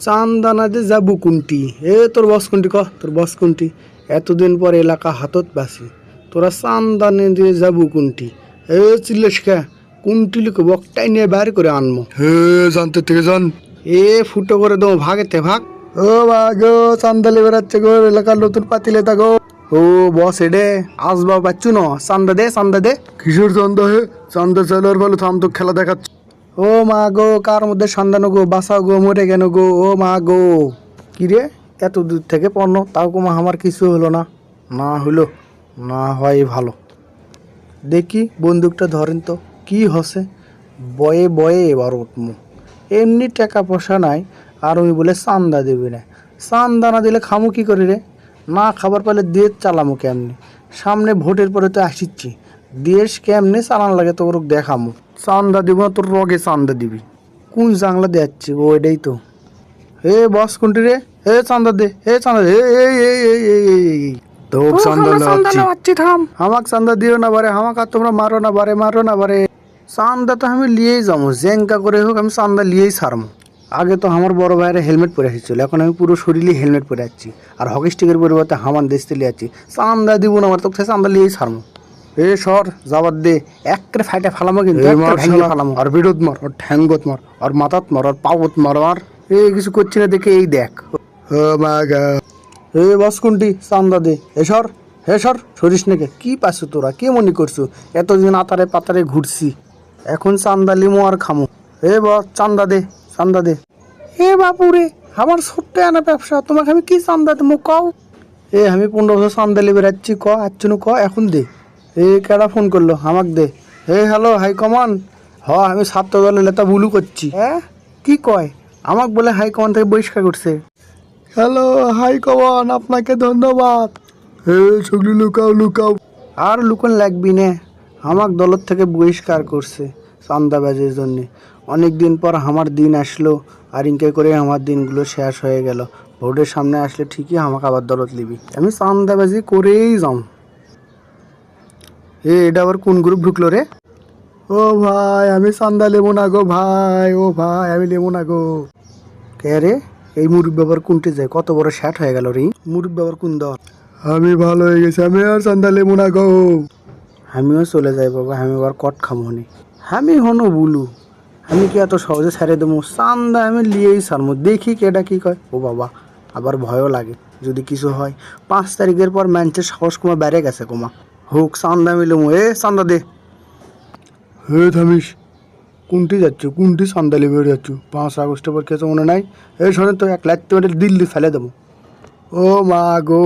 চান্দানাতে যাবু কোনটি? এ তোর বস কোনটি ক তোর বস কোনটি? এতদিন পর এলাকা হাতত বাসি তোরা চান্দানে দিয়ে যাবু কোনটি? এ চিল্লেস খা কোনটি লিখে? বকটাই নিয়ে বাইরে করে আনমো। হে জানতে থেকে যান। এ ফুটো করে দেবো ভাগেতে ভাগ। ও ভাগ চান্দালে বেড়াচ্ছে গো এলাকার নতুন পাতিলে তা গো ও বস এডে আসবা পাচ্ছু ন? চান্দা দে চান্দা দে। কিশোর চান্দা হে? চান্দা চালার ফলে থাম তো খেলা দেখাচ্ছে। ও মা গো, কার মধ্যে সন্ধান গো? বাসা গো, মরে গেল গো? ও মা গো। কি রে? এত দূর থেকে পণ্য তাও কুমা আমার কিছু হলো না। না হলো, না হয় ভালো। দেখি, বন্দুকটা ধরেন তো, কি হসে? বয়ে বয়ে এবার উঠমু। এমনি টাকা পয়সা নাই, আর ওই বলে চান্দা দেবে না। চান্দা না দিলে খামু কি করি রে? না খাবার পেলে দিয়ে চালামু কেমনি? সামনে ভোটের পরে তো আসিচ্ছি। দেশ কেমনে চালান লাগে তো ওর দেখামু। চান্দা দিব না তোর রগে চান্দা দিবি। কোন জাংলা দেয়াচ্ছি ও এটাই তো। হে বস কোনটি রে? হে চান্দা দে হে চান্দা দে এই এই এই এই এই এই তোক চান্দা নেওয়াচ্ছি থাম। আমাক চান্দা দিও না বারে আমাক আর তোমরা মারো না বারে মারো না বারে। চান্দা তো আমি লিয়েই যাব জেঙ্কা করে হোক আমি চান্দা লিয়েই ছাড়মো। আগে তো আমার বড় ভাইয়ের হেলমেট পরে আসছিল এখন আমি পুরো শরীরে হেলমেট পরে যাচ্ছি। আর হকি স্টিকের পরিবর্তে হামান দেশ লিয়ে যাচ্ছি। চান্দা দিব না আমার তোকে চান্দা লিয়েই ছাড়মো। এ সর যাবার দে। একের ফাইটে ফালামো কিন্তু ফালামো। আর বিরোধ মার আর ঠ্যাঙ্গত মার আর মাথাত মার আর পাওত মার আর এই কিছু করছি না দেখে এই দেখ। ও মা গা হে বস কোনটি চান্দা দে। হে সর হে সর সরিস নাকি। কি পাইছো তোরা? কে মনে করছ? এতদিন আতারে পাতারে ঘুরছি। এখন চান্দা লিমো আর খামো। হে বস চান্দা দে চান্দা দে। হে বাপু রে আমার ছোট্ট আনা ব্যবসা তোমাকে আমি কি চান্দা দেবো কও? এ আমি পনেরো বছর চান্দা লিবে রাখছি ক আচ্ছনু ক এখন দে। এ কেডা ফোন করল? আমাক দে। হে হ্যালো হাই কমান। হ আমি ছাত্র দলের নেতা বুলু করছি। হ্যাঁ? কি কয়? আমাক বলে হাই কমান থেকে বহিষ্কার করছে। হ্যালো হাই কমান আপনাকে ধন্যবাদ। হে ছগলি লুকাও লুকাও। আর লুকন লাগবি না। আমাক দলত থেকে বহিষ্কার করছে চান্দাবাজের জন্য। অনেক দিন পর আমার দিন আসলো আর ইনকে করে আমার দিনগুলো শেষ হয়ে গেল। ভোটের সামনে আসলে ঠিকই আমাকে আবার দলত লিবি আমি চান্দাবাজি করেই যাম। এ, এটা আবার কোন গ্রুপ ঢুকলো রে? ও ভাই, আমি চান্দা লেবো না গো ভাই, ও ভাই, আমি লেবো না গো। কে রে? এই মুরুব ব্যাপার কোনটি যায় কত বড় শ্যাট হয়ে গেল রে। মুরুব ব্যাপার কোন দল? আমি ভালো হয়ে গেছি, আমি আর চান্দা লেবো না গো। আমিও চলে যাই বাবা, আমি আবার কট খামনি আমি হনো বুলু। আমি কি এত সহজে ছেড়ে দেবো? চান্দা আমি লিয়েই সারমো দেখি কেডা কি কয়। ও বাবা, আবার ভয়ও লাগে, যদি কিছু হয়। পাঁচ তারিখের পর ম্যাঞ্চের সাহস কমা বেড়ে গেছে কমা। হোক চান্দা মিলে লমো এ চান্দা দে। হে থামিস কোনটি যাচ্ছ? কোনটি চান্দা লিবে যাচ্ছ? পাঁচ আগস্টের পর কিছু মনে নাই? এই শোনে তো, এক লাইট দিল্লি ফেলে দেবো। ও মা গো।